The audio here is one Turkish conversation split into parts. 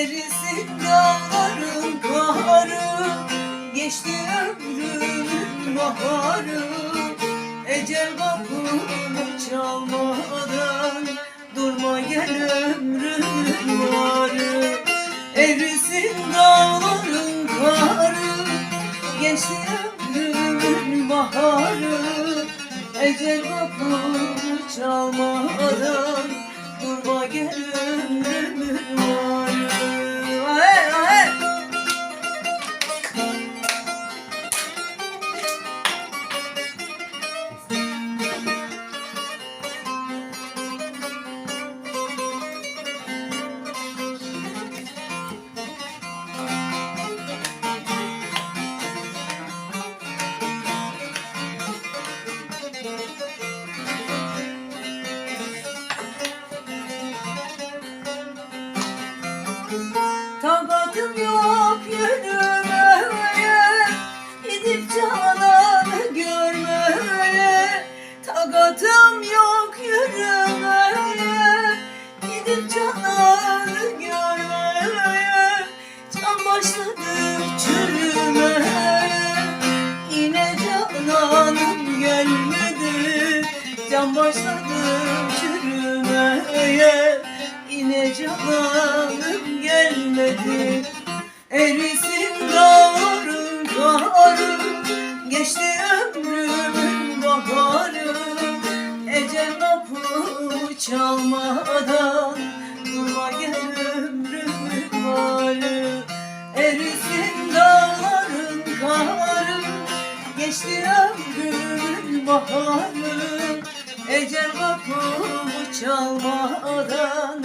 Erisin dağların karı Geçti ömrümün baharı. Ecel kapımı çalmadan Durma gel ömrümün varı Erisin dağların karı Geçti ömrümün baharı. Ecel kapımı çalmadan Durma gel ömrümün varı Çürümeye. Yine cananım gelmedi. Erisin dağların karı Geçti ömrümün baharı. Ecel kapımı çalmadan Durma gel ömrümün varı Erisin dağların karı Geçti ömrümün baharı Ecel kapımı çalmadan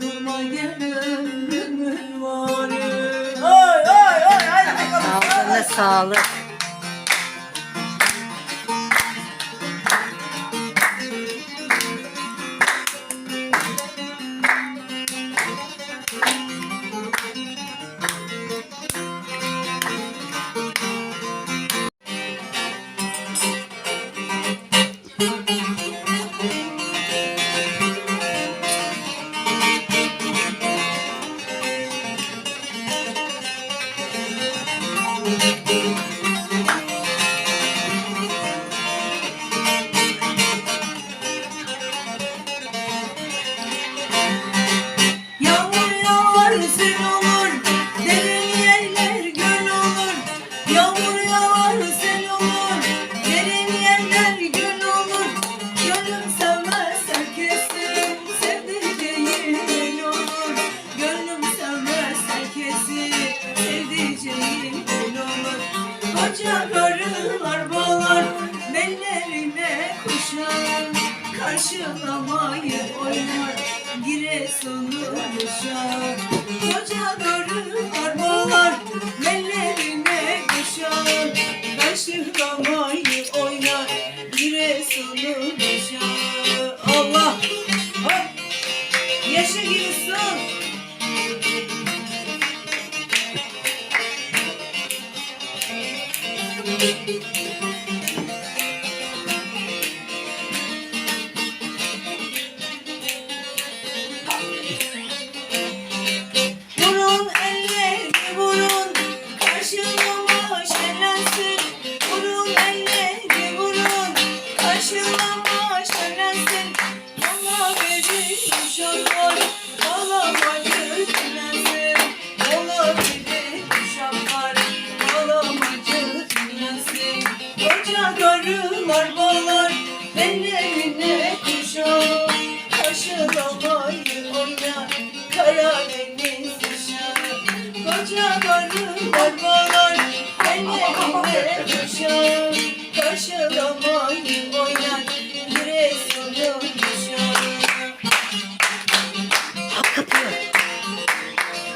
Durma gel ömrümün varı Ay ay ay ay Ağzına sağlık. Koca karılar bağlar Bellerine kuşar. Karşılamayı oynar Giresunlu kuşar Koca karılar bağlar Bellerine kuşar. Karşılamayı oynar Giresunlu kuşar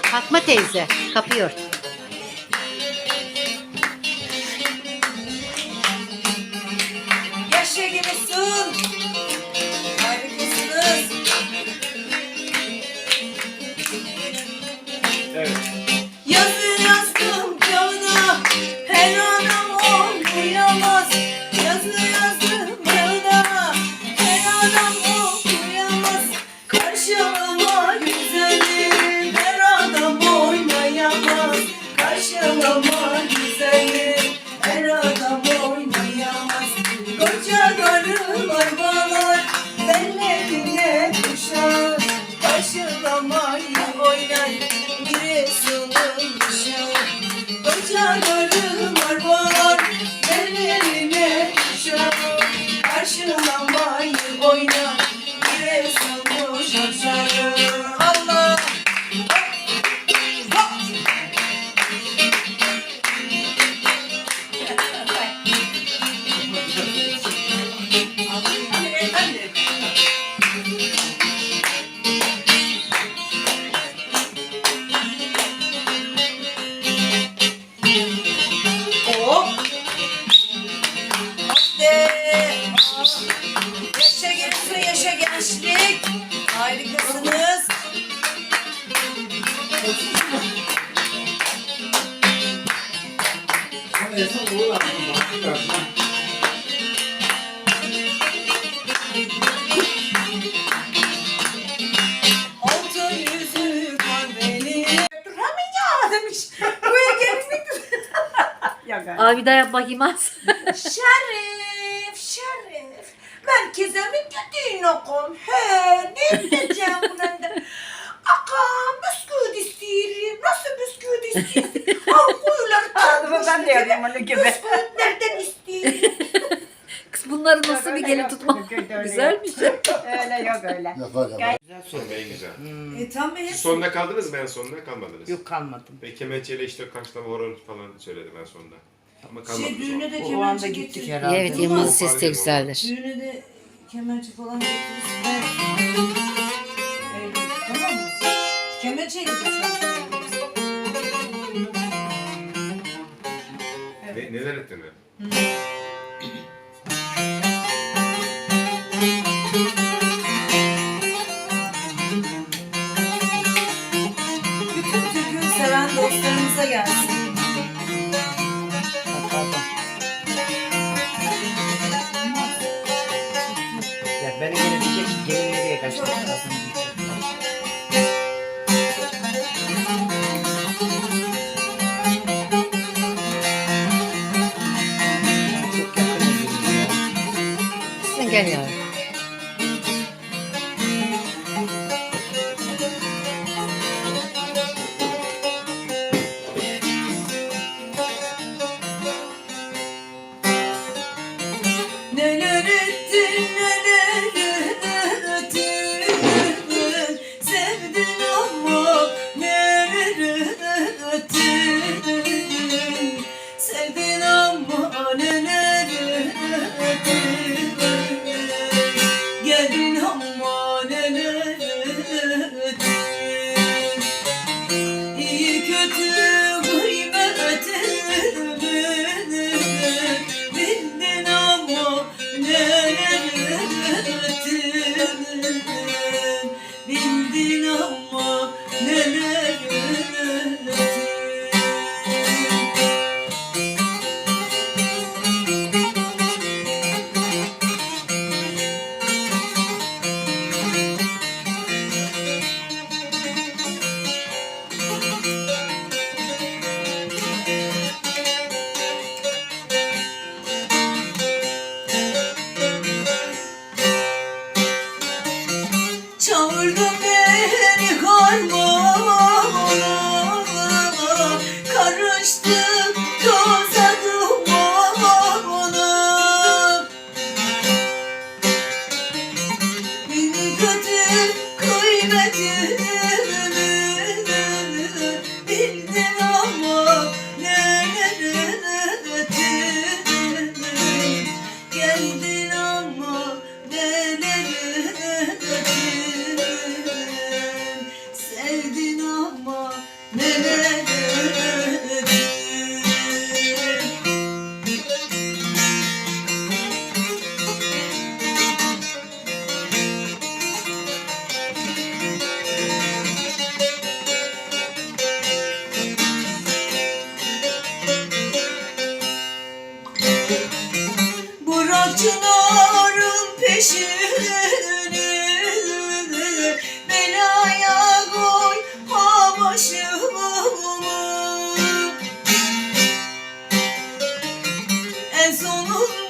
Fatma teyze kapıyor. Ben. Abi bir daha yap bakayım az. Şerif, Şerif. Merkeze mi gittin okum? He, ne bileceğim bundan da. Akam bisküvit istiyorum. Nasıl bisküvit istiyorum? Al kuyuları takmış. ben de yapayım onu gibi. Bisküvit nereden istiyorum? Kız bunları nasıl bir gelin tutma. Güzelmiş. Öyle yok öyle. Yapar yapar. En güzel. e tam Siz sonunda kaldınız mı en sonunda kalmadınız. Yok kalmadım. Ve kemençeyle işte kaçlama horon falan söyledim en sonunda. Ama şey kalmadı düğüne de O anda kemençe gittik herhalde. Evet Yılmaz'ın sesi de güzeldir. Düğüne de kemençe falan getirirsin. Evet, tamam mı? Kemençeyle de çalışıyoruz. Ne, neler ettin? Bütün Sen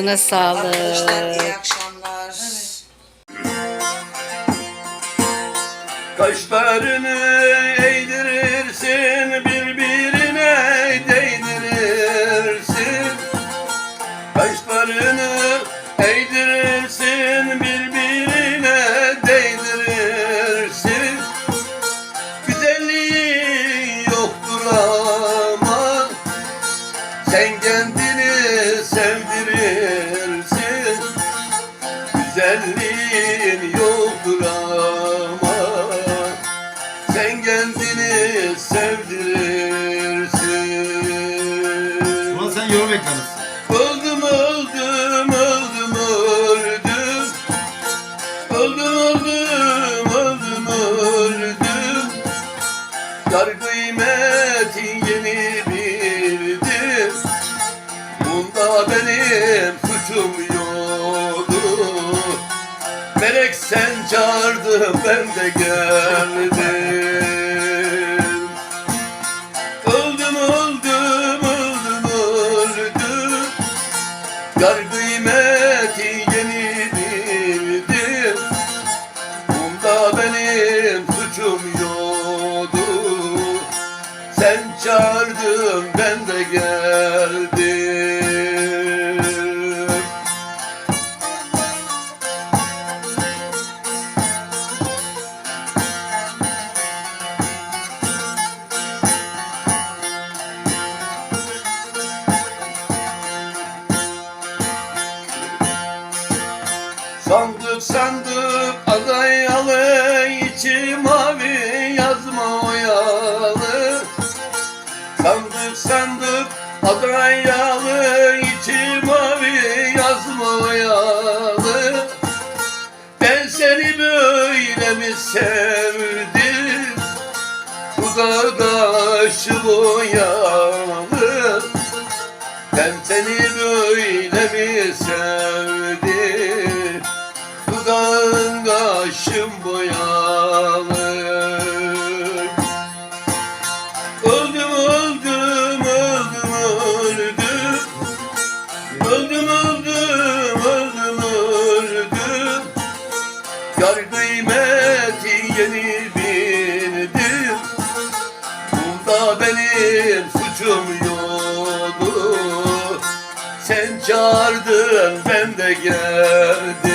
Ağzına sağlık. Arkadaşlar iyi akşamlar. Evet. Kaşlarını Gerek sen çağırdın ben de geldim. Öldüm öldüm öldüm öldüm. Yar kıymeti yeni bildim. Bunda benim suçum yoktu. Sen çağırdın ben de geldim. sandık Adanyalı içi mavi yazmayalı Ben seni böyle mi sevdim? Bu Dudağda şu boyalı. Ben seni ben de geldim.